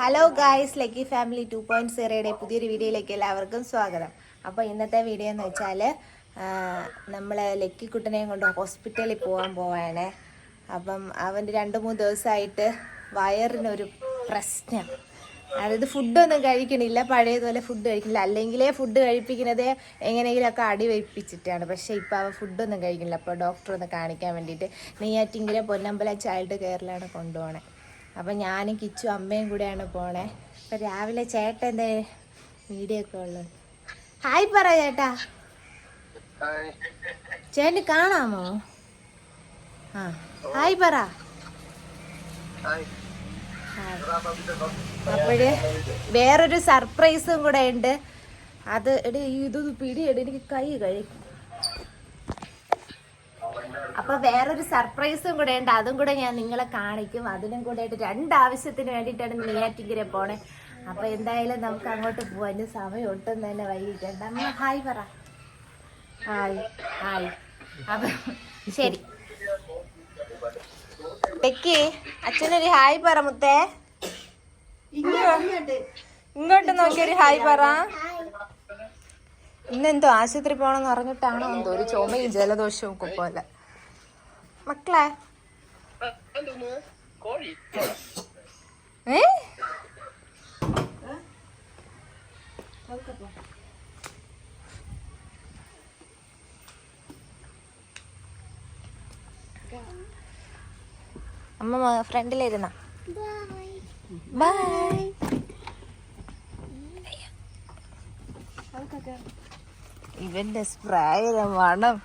Hello guys lucky family two point സീറോയുടെ പുതിയൊരു വീഡിയോയിലേക്ക് എല്ലാവർക്കും സ്വാഗതം. അപ്പോൾ ഇന്നത്തെ വീഡിയോ എന്ന് വെച്ചാൽ നമ്മൾ ലക്കിക്കുട്ടനെയും കൊണ്ട് ഹോസ്പിറ്റലിൽ പോകാൻ പോവാണ്. അപ്പം അവന്റെ രണ്ട് മൂന്ന് ദിവസമായിട്ട് വയറിനൊരു പ്രശ്നം. അതായത് ഫുഡൊന്നും കഴിക്കണില്ല പഴയതുപോലെ ഫുഡ് കഴിക്കില്ല അല്ലെങ്കിലേ ഫുഡ് കഴിപ്പിക്കുന്നത് എങ്ങനെയെങ്കിലുമൊക്കെ അടി വെപ്പിച്ചിട്ടാണ്. പക്ഷേ ഇപ്പോൾ അവൻ ഫുഡൊന്നും കഴിക്കില്ല അപ്പോൾ ഡോക്ടർ ഒന്ന് കാണിക്കാൻ വേണ്ടിയിട്ട് നെയ്യാറ്റിങ്കര പൊന്നമ്പല ചൈൽഡ് കെയറിലാണ് കൊണ്ടുപോകണേ അപ്പം ഞാനും കിച്ചു അമ്മയും കൂടെയാണ് പോണേ. അപ്പം രാവിലെ ചേട്ടൻ എന്തേ വീഡിയോ ഒക്കെ ഉള്ളത് ഹായ് പറ ചേട്ടാ. ചേട്ടന് കാണാമോ? ആ ഹായ് പറ. അപ്പോഴേ വേറൊരു സർപ്രൈസും കൂടെ ഉണ്ട്. അത് എടി ഇത് പിടിയെടി എനിക്ക് കൈ കഴിക്കും അപ്പൊ വേറൊരു സർപ്രൈസും കൂടെ ഉണ്ട്. അതും കൂടെ ഞാൻ നിങ്ങളെ കാണിക്കും. അതിനും കൂടെ ആയിട്ട് രണ്ട് ആവശ്യത്തിന് വേണ്ടിയിട്ടാണ് നെയ്യാറ്റിങ്കര പോണേ. അപ്പൊ എന്തായാലും നമുക്ക് അങ്ങോട്ട് പോവാൻ സമയം ഒട്ടും തന്നെ വൈകിട്ടുണ്ട് അമ്മ ഹായ് പറ. ഹായ്. ഹായ്. അപ്പൊ ശരി. ടെക്കി അച്ഛനൊരു ഹായ് പറ മുത്തേ. ഇങ്ങോട്ട് നോക്കിയൊരു ഹായ് പറ. ഇന്നെന്തോ ആശുപത്രി പോണെന്ന് പറഞ്ഞിട്ടാണോ എന്തോ ഒരു ചുമയും ജലദോഷവും ഒക്കെ പോലെ. മക്കളെ? ഏ? അമ്മ ഫ്രണ്ടിലിരുന്ന. ബൈ ഇവന്റെ സ്പ്രേയുടെ മണം.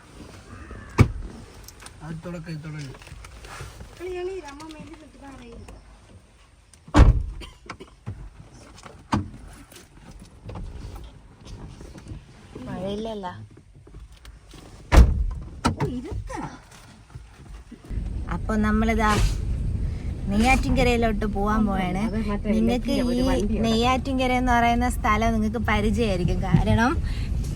മഴയില്ലല്ല. അപ്പൊ നമ്മളിതാ നെയ്യാറ്റിൻകരയിലോട്ട് പോവാൻ പോവാണ്. നിങ്ങക്ക് ഈ നെയ്യാറ്റിൻകര എന്ന് പറയുന്ന സ്ഥലം നിങ്ങൾക്ക് പരിചയമായിരിക്കും. കാരണം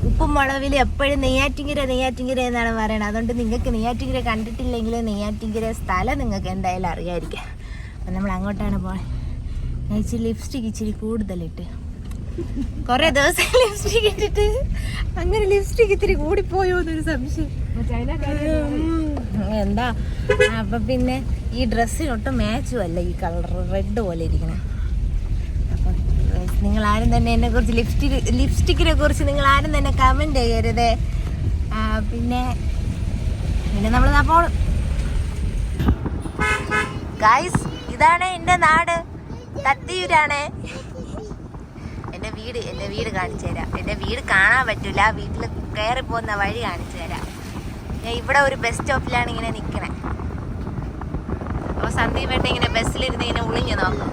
ഉപ്പും മുളവിൽ എപ്പോഴും നെയ്യാറ്റിങ്കര നെയ്യാറ്റിങ്കര എന്നാണ് പറയുന്നത് അതുകൊണ്ട് നിങ്ങൾക്ക് നെയ്യാറ്റിങ്കര കണ്ടിട്ടില്ലെങ്കിൽ നെയ്യാറ്റിങ്കര സ്ഥലം നിങ്ങൾക്ക് എന്തായാലും അറിയാമായിരിക്കാം അപ്പം നമ്മൾ അങ്ങോട്ടാണ് പോകാൻ ഇച്ചിരി ലിപ്സ്റ്റിക് ഇച്ചിരി കൂടുതലിട്ട് കുറേ ദിവസം ലിപ്സ്റ്റിക് ഇട്ടിട്ട് അങ്ങനെ ലിപ്സ്റ്റിക് ഇത്തിരി കൂടിപ്പോയോ എന്നൊരു സംശയം. എന്താ? അപ്പം പിന്നെ ഈ ഡ്രസ്സിനൊട്ടും മാച്ചും അല്ല ഈ കളർ റെഡ് പോലെ ഇരിക്കണം. നിങ്ങൾ ആരും തന്നെ എന്നെ കുറിച്ച് ലിപ്സ്റ്റിക് ലിപ്സ്റ്റിക്കിനെ കുറിച്ച് നിങ്ങൾ ആരും തന്നെ കമന്റ് ചെയ്യരുത്. പിന്നെ പിന്നെ നമ്മൾ അപ്പോൾ ഗൈസ് ഇതാണ് എന്റെ നാട്. തത്തിയൂരാണ്. എന്റെ വീട് എന്റെ വീട് കാണിച്ചു തരാം. എന്റെ വീട് കാണാൻ പറ്റില്ല വീട്ടിൽ കയറി പോകുന്ന വഴി കാണിച്ചു തരാം. ഞാൻ ഇവിടെ ഒരു ബസ് സ്റ്റോപ്പിലാണ് ഇങ്ങനെ നിൽക്കണേ അപ്പോൾ സന്ദീപ് ഏട്ടൻ ഇങ്ങനെ ബസ്സിലിരുന്ന് ഇങ്ങനെ ഒളിഞ്ഞു നോക്കും.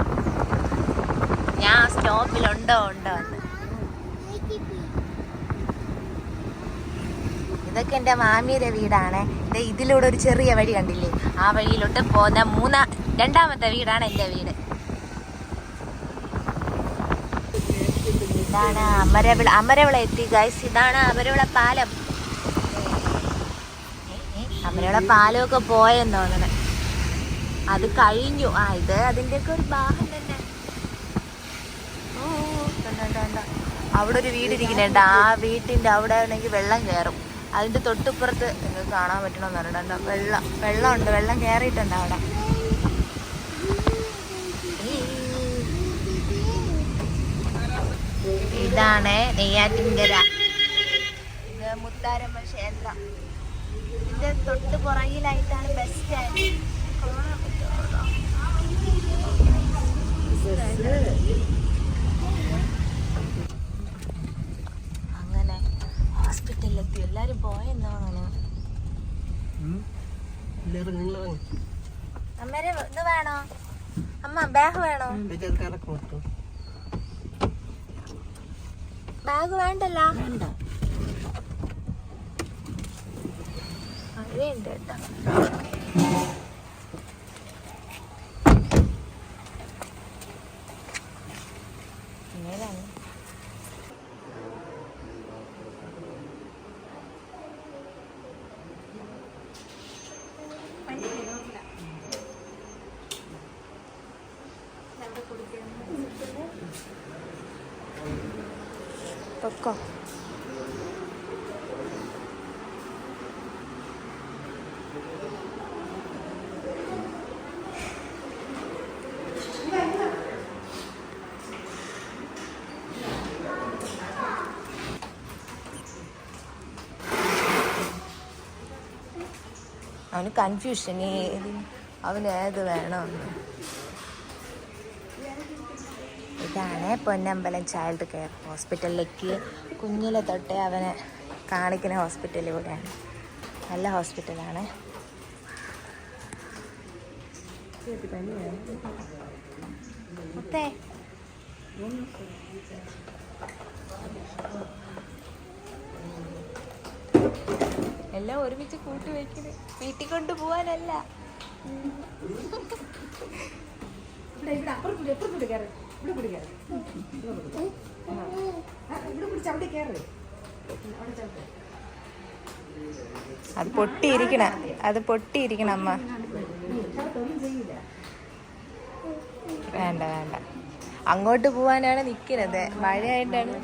ഞാൻ സ്റ്റോപ്പിലുണ്ടോ? ഉണ്ടോ ഇതൊക്കെ എന്റെ മാമിയുടെ വീടാണ്. ഇതിലൂടെ ഒരു ചെറിയ വഴി കണ്ടില്ലേ? ആ വഴിയിലോട്ട് പോകുന്ന മൂന്നാ രണ്ടാമത്തെ വീടാണ് എന്റെ വീട്. ഇതാണ് അമരവിള അമരവിള എത്തി ഗൈസ് ഇതാണ് അമരവിള പാലം. അമരവിള പാലമൊക്കെ പോയെന്ന് തോന്നണേ. അത് കഴിഞ്ഞു. ആ ഇത് അതിന്റെയൊക്കെ ഒരു ഭാഗം തന്നെ ഓ, കണ്ടോ, കണ്ടോ, കണ്ടോ. അവിടെ ഒരു വീട് ഇരിക്കുന്നുണ്ട് ആ വീട്ടിന്റെ അവിടെ ആണെങ്കിൽ വെള്ളം കയറും. അതിന്റെ തൊട്ടിപ്പുറത്ത് നിങ്ങൾക്ക് കാണാൻ പറ്റണമെന്ന് പറഞ്ഞിട്ടുണ്ടോ വെള്ളം ഉണ്ട് വെള്ളം കയറിയിട്ടുണ്ട് അവിടെ. ഇതാണ് നെയ്യാറ്റിൻകര. മുത്താരമ്മ ക്ഷേത്രം. ഇതിന്റെ തൊട്ട് പുറകിലായിട്ടാണ് ബസ് സ്റ്റാൻഡ് കാണാൻ പറ്റുന്നുണ്ടോ? അങ്ങനെ ഹോസ്പിറ്റലിലെത്തി എല്ലാരും പോയെന്നാണോ അമ്മേരെ ഇത് വേണോ അമ്മ ബാഗ് വേണോ? ബാഗ് വേണ്ടല്ലോ. മഴയുണ്ട് കേട്ടോ. അവന് കൺഫ്യൂഷൻ അവന് ഏത് വേണമെന്ന് ഇതാണ് പൊന്നമ്പലം ചൈൽഡ് കെയർ ഹോസ്പിറ്റലിലേക്ക് കുഞ്ഞിലെ തൊട്ടേ അവനെ കാണിക്കുന്ന ഹോസ്പിറ്റൽ ഇവിടെയാണ്. നല്ല ഹോസ്പിറ്റലാണ് മുത്തേ എല്ലാം ഒരുമിച്ച് കൂട്ടി വയ്ക്കുന്നത് വീട്ടിൽ കൊണ്ട് പോവാനല്ല. അത് പൊട്ടിയിരിക്കണ അത് പൊട്ടിയിരിക്കണ അമ്മ. വേണ്ട വേണ്ട. അങ്ങോട്ട് പോവാനാണ് നിക്കുന്നത് മഴയായിട്ടാണ്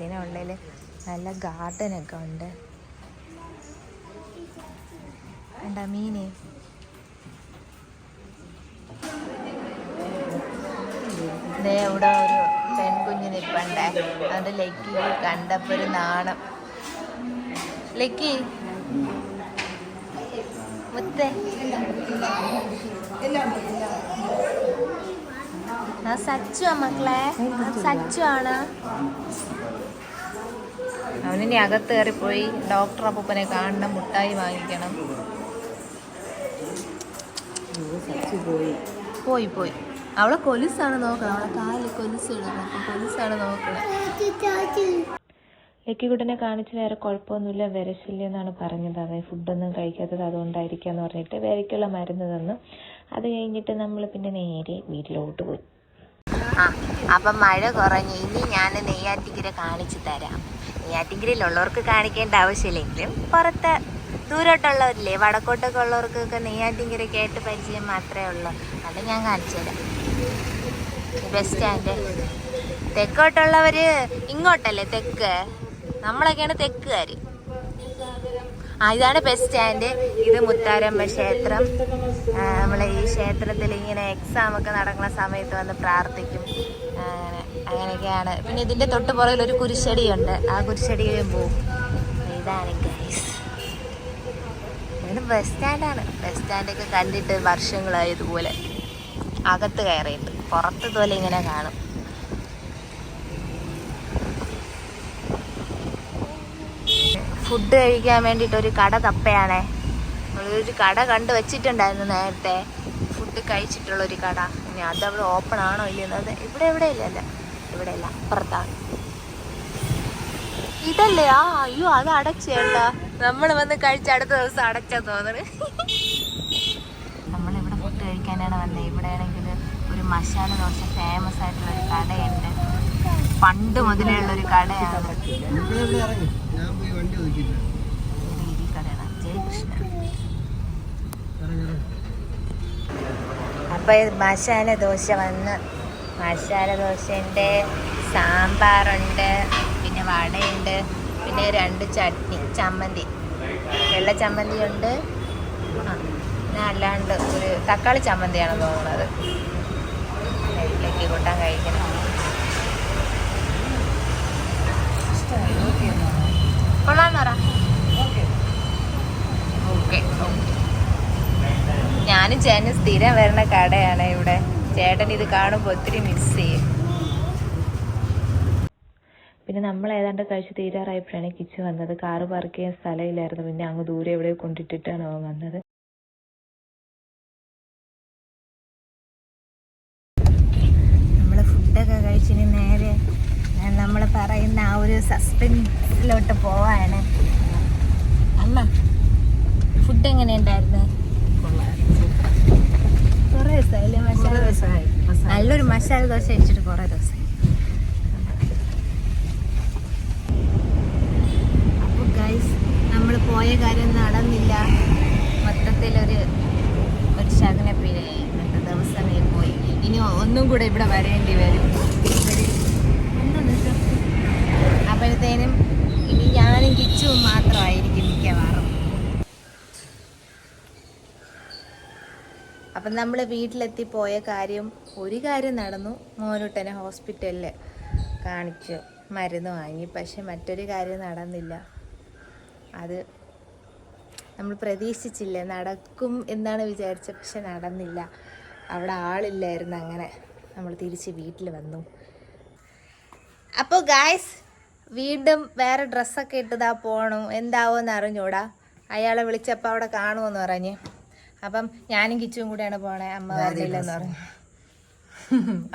ഇവിടെ ഇതിനുള്ളിൽ നല്ല ഗാർഡനൊക്കെ ഉണ്ട്. എന്താ മീന്? ദേ ഇവിടെ ഒരു പെൺകുഞ്ഞ് നിൽപ്പണ്ടേ അത് ലക്കി കണ്ടപ്പോ ഒരു നാണം. ലക്കി. മുത്തേ. സച്ചു മക്കളെ. സച്ചു ആണ്. അവനിനി അകത്ത് കയറിപ്പോയി ഡോക്ടർ അപ്പനെ കാണണം മുട്ടായി വാങ്ങിക്കണം. പോയി പോയി. അവളെ കൊലുസാണ് നോക്കണം. അവളെ കാലിൽ കൊലുസ് ഇടണം കൊലുസാണ് നോക്കണം. ലക്കിക്കുട്ടനെ കാണിച്ച് വേറെ കുഴപ്പമൊന്നുമില്ല. വിരശല്യം എന്നാണ് പറഞ്ഞത്. അതെ ഫുഡൊന്നും കഴിക്കാത്തത് അതുകൊണ്ടായിരിക്കാന്ന് പറഞ്ഞിട്ട് വിരയ്ക്കുള്ള മരുന്ന് തന്നു. അത് കഴിഞ്ഞിട്ട് നമ്മൾ പിന്നെ നേരെ വീട്ടിലോട്ട് പോയി. ആ അപ്പം മഴ കുറഞ്ഞു ഇനി ഞാൻ നെയ്യാറ്റിക്കര കാണിച്ചു തരാം. നെയ്യാറ്റിക്കരയിലുള്ളവർക്ക് കാണിക്കേണ്ട ആവശ്യമില്ലെങ്കിലും പുറത്ത് ദൂരോട്ടുള്ളവരില്ലേ വടക്കോട്ടൊക്കെ ഉള്ളവർക്കൊക്കെ നെയ്യാറ്റിങ്കര കേട്ട് പരിചയം മാത്രമേ ഉള്ളൂ. അത് ഞാൻ കാണിച്ചു തരാം. ബസ് സ്റ്റാൻഡ് തെക്കോട്ടുള്ളവര് ഇങ്ങോട്ടല്ലേ തെക്ക്? നമ്മളൊക്കെയാണ് തെക്കുകാർ ഇതാണ് ബസ് സ്റ്റാൻഡ് ഇത് മുത്താരമ്മ ക്ഷേത്രം. നമ്മളെ ഈ ക്ഷേത്രത്തിൽ ഇങ്ങനെ എക്സാം ഒക്കെ നടക്കുന്ന സമയത്ത് വന്ന് പ്രാർത്ഥിക്കും. അങ്ങനെ അങ്ങനെയൊക്കെയാണ്. പിന്നെ ഇതിന്റെ തൊട്ട് പുറകിൽ ഒരു കുരിശടിയുണ്ട്. ആ കുരിശടിയിലും പോവും. ഇതാണ് ഗൈസ് ഇത് ബസ് സ്റ്റാൻഡാണ് ബസ് സ്റ്റാൻഡൊക്കെ കണ്ടിട്ട് വർഷങ്ങളായതുപോലെ അകത്ത് കയറിയിട്ട് പുറത്ത് ഇതുപോലെ ഇങ്ങനെ കാണും. ഫുഡ് കഴിക്കാൻ വേണ്ടിയിട്ട് ഒരു കട തപ്പയാണേ. ഒരു കട കണ്ടു വെച്ചിട്ടുണ്ടായിരുന്നു നേരത്തെ. ഫുഡ് കഴിച്ചിട്ടുള്ള ഒരു കട. ഇനി അത് അവിടെ ഓപ്പൺ ആണോ ഇല്ലെന്നത് ഇവിടെ എവിടെ ഇല്ല ഇവിടെ ഇല്ല അപ്പുറത്താണ്. ഇതല്ലേ? ആ അയ്യോ അത് അടച്ചേട്ടാ നമ്മൾ വന്ന് കഴിച്ച അടുത്ത ദിവസം അടച്ചാ തോന്നണ്. നമ്മളിവിടെ ഫുഡ് കഴിക്കാനാണ് വന്നത് ഇവിടെ ആണെങ്കിൽ ഒരു മസാല ദോശ ഫേമസ് ആയിട്ടുള്ള ഒരു കടയുണ്ട്. പണ്ട് മുതലേ ഉള്ള ഒരു കടയാണ് ഞാൻ പോയി വണ്ടി ഒതുക്കിയില്ല ഇത് ഈ കടയാണ് ജയകൃഷ്ണ അപ്പൊ ഇത് മസാല ദോശ വന്ന്. മസാല ദോശയുണ്ട് സാമ്പാറുണ്ട് പിന്നെ വടയുണ്ട് പിന്നെ രണ്ട് ചട്നി ചമ്മന്തി. വെള്ള ചമ്മന്തി ഉണ്ട് പിന്നെ അല്ലാണ്ട് ഒരു തക്കാളി ചമ്മന്തിയാണ് തോന്നുന്നത് കൂട്ടാൻ കഴിക്കണം. കൊള്ളാന്ന് പറ. Okay okay. ഞാനും ചേട്ടനും സ്ഥിരം വരുന്ന കടയാണ് ഇവിടെ. ചേട്ടൻ ഇത് കാണുമ്പോൾ ഒത്തിരി മിസ് ചെയ്യും. പിന്നെ നമ്മൾ ഏതാണ്ട് കഴിച്ച് തീരാറായപ്പോഴാണ് കിച്ച് വന്നത്. കാറ് പാർക്ക് ചെയ്യാൻ സ്ഥലമില്ലായിരുന്നു. പിന്നെ അങ്ങ് ദൂരെ എവിടെ കൊണ്ടിട്ടിട്ടാണ് അവൻ വന്നത്. നമ്മൾ ഫുഡൊക്കെ കഴിച്ചിന് നേരെ നമ്മൾ പറയുന്ന ആ ഒരു സസ്പെൻസിലോട്ട് പോവാണ്. അമ്മ ഫുഡ് എങ്ങനെയുണ്ടായിരുന്നു? ദിവസമായില്ലേ മസാല ദിവസമായി നല്ലൊരു മസാല ദോശ കഴിച്ചിട്ട് കുറേ ദിവസം. അപ്പോൾ ഗൈസ് നമ്മൾ പോയ കാര്യം നടന്നില്ല. മൊത്തത്തിലൊരു ഒരു ശകന പിഴ ദിവസമേ പോയി. ഇനി ഒന്നും കൂടെ ഇവിടെ വരേണ്ടി വരും. അപ്പോഴത്തേനും ഇനി ഞാനും കിച്ചും മാത്രമായി. അപ്പം നമ്മൾ വീട്ടിലെത്തി പോയ കാര്യം ഒരു കാര്യം നടന്നു. മോനുട്ടനെ ഹോസ്പിറ്റലിൽ കാണിച്ചു മരുന്ന് വാങ്ങി. പക്ഷെ മറ്റൊരു കാര്യം നടന്നില്ല. അത് നമ്മൾ പ്രതീക്ഷിച്ചില്ല നടക്കും എന്നാണ് വിചാരിച്ചത് പക്ഷെ നടന്നില്ല. അവിടെ ആളില്ലായിരുന്നു അങ്ങനെ നമ്മൾ തിരിച്ച് വീട്ടിൽ വന്നു. അപ്പോൾ ഗായ്സ് വീണ്ടും വേറെ ഡ്രസ്സൊക്കെ ഇട്ടതാ പോകണം എന്ന് അറിഞ്ഞൂടാ? അയാളെ വിളിച്ചപ്പോൾ അവിടെ കാണുമെന്ന് പറഞ്ഞ്. അപ്പം ഞാനും കിച്ചും കൂടെയാണ് പോണേ അമ്മ വരില്ലെന്ന് പറഞ്ഞു.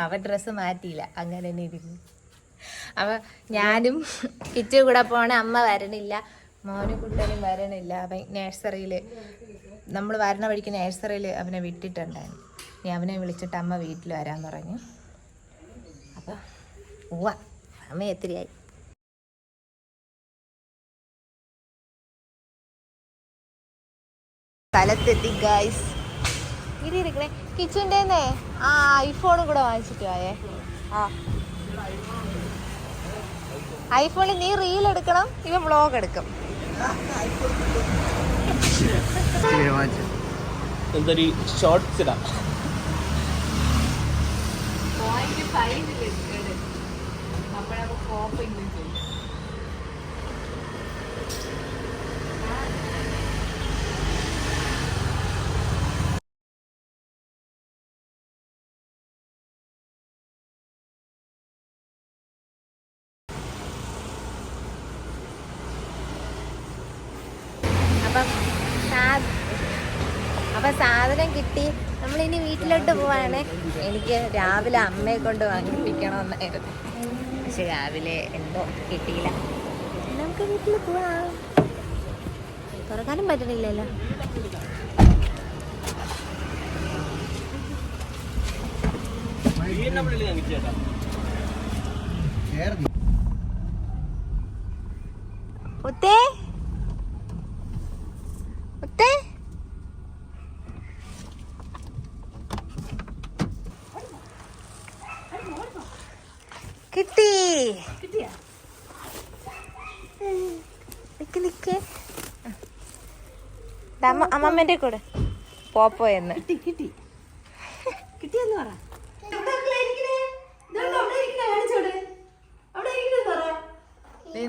അവൻ ഡ്രസ്സ് മാറ്റിയില്ല അങ്ങനെ തന്നെ ഇരിക്കും അപ്പം ഞാനും കിച്ചും കൂടെ പോണേ അമ്മ വരണില്ല മോനും കുട്ടനും വരണില്ല. അവൻ നേഴ്സറിയിൽ നമ്മൾ വരണ വഴിക്ക് നേഴ്സറിയിൽ അവനെ വിട്ടിട്ടുണ്ടായിരുന്നു. ഇനി അവനെ വിളിച്ചിട്ട് അമ്മ വീട്ടിൽ വരാൻ പറഞ്ഞു. അപ്പം ഉവ്വ അമ്മ എത്തിരിയായി സ്ഥലത്തെത്തി ഗായ്സ് ഇരി ഇരിക്കണേ. കിച്ചന്റെ ആ ഐഫോണും കൂടെ വാങ്ങിച്ചിട്ട് പോയേ ആ. ഐഫോണിൽ നീ റീൽ എടുക്കണം ഇവ വ്ളോഗ് എടുക്കും. എന്തൊരു ഷോർട്സ് ഇടാം സാ- അപ്പം സാധനം കിട്ടി. നമ്മൾ ഇനി വീട്ടിലോട്ട് പോവാണ്. എനിക്ക് രാവിലെ അമ്മയെ കൊണ്ട് വാങ്ങിപ്പിക്കണമെന്നായിരുന്നു. പക്ഷെ രാവിലെ എന്തോ കിട്ടിയില്ല. നമുക്ക് വീട്ടിൽ പോവാം. തുറക്കാനും പറ്റണില്ലല്ലോ. ഒത്തേ കിട്ടി. നിക്ക് നിക്ക്. അമ്മമ്മന്റെ കൂടെ. പോപ്പോ എന്ന്. കിട്ടി കിട്ടിയെന്ന് പറ.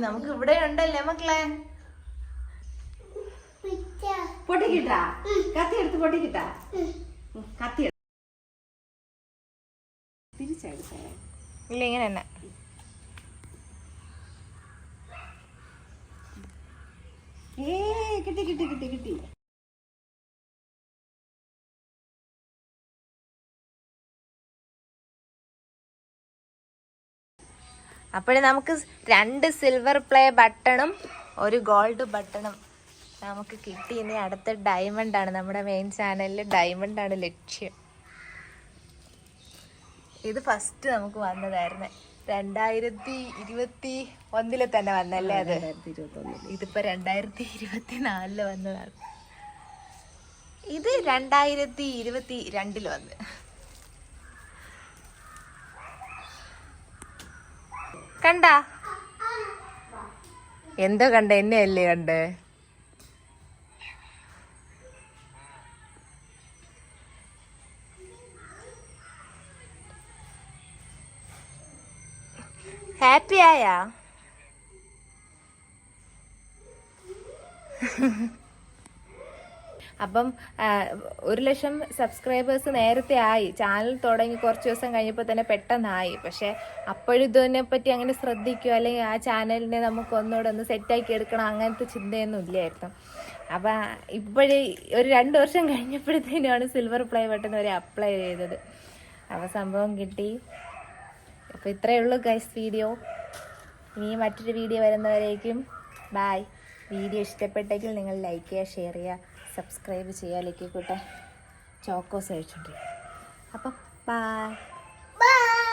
നമുക്ക് ഇവിടെ ഉണ്ടല്ലേ മക്കളെ? പൊട്ടിക്കിട്ടാ? കത്തി എടുത്ത് പൊട്ടിക്കിട്ടാ? കത്തി തിരിച്ചെടുത്തേ. ഇല്ല ഇങ്ങനെ തന്നെ കിട്ടി കിട്ടി കിട്ടി കിട്ടി. അപ്പോഴേ നമുക്ക് രണ്ട് സിൽവർ പ്ലേ ബട്ടണും ഒരു ഗോൾഡ് ബട്ടണും നമുക്ക് കിട്ടി. ഇനി അടുത്ത ഡയമണ്ടാണ് ആണ് നമ്മുടെ മെയിൻ ചാനലിൽ ഡയമണ്ടാണ് ലക്ഷ്യം. ഇത് ഫസ്റ്റ് നമുക്ക് വന്നതായിരുന്നു. രണ്ടായിരത്തി ഇരുപത്തി ഒന്നിൽ തന്നെ വന്നല്ലേ അത്? ഇതിപ്പോ രണ്ടായിരത്തി ഇരുപത്തി നാലിൽ വന്നതാണ്. ഇത് രണ്ടായിരത്തി ഇരുപത്തി രണ്ടിൽ വന്ന്. കണ്ട? എന്തോ കണ്ട എന്നെ അല്ലേ കണ്ട്? ഹാപ്പി ആയാ? അപ്പം ഒരു ലക്ഷം സബ്സ്ക്രൈബേഴ്സ് നേരത്തെ ആയി. ചാനൽ തുടങ്ങി കുറച്ച് ദിവസം കഴിഞ്ഞപ്പോൾ തന്നെ പെട്ടെന്നായി. പക്ഷേ അപ്പോഴും ഇതിനെ പറ്റി അങ്ങനെ ശ്രദ്ധിക്കുക അല്ലെങ്കിൽ ആ ചാനലിനെ നമുക്ക് ഒന്നുകൂടെ ഒന്ന് സെറ്റാക്കി എടുക്കണം. അങ്ങനത്തെ ചിന്തയൊന്നും ഇല്ലായിരുന്നു. അപ്പം ഇപ്പോഴേ ഒരു രണ്ട് വർഷം കഴിഞ്ഞപ്പോഴത്തേനാണ് സിൽവർ പ്ലേ ബട്ടൺ വരെ അപ്ലൈ ചെയ്തത്. അപ്പോൾ സംഭവം കിട്ടി. അപ്പോൾ ഇത്രയേ ഉള്ളൂ ഗൈസ് വീഡിയോ ഇനി മറ്റൊരു വീഡിയോ വരുന്നവരേക്കും ബായ് വീഡിയോ ഇഷ്ടപ്പെട്ടെങ്കിൽ നിങ്ങൾ ലൈക്ക് ചെയ്യുക ഷെയർ ചെയ്യുക സബ്സ്ക്രൈബ് ചെയ്യുക ലൈക്ക് കൂട്ടെ. ചോക്കോസ് കഴിച്ചോണ്ടിരിക്കും അപ്പം ബായ്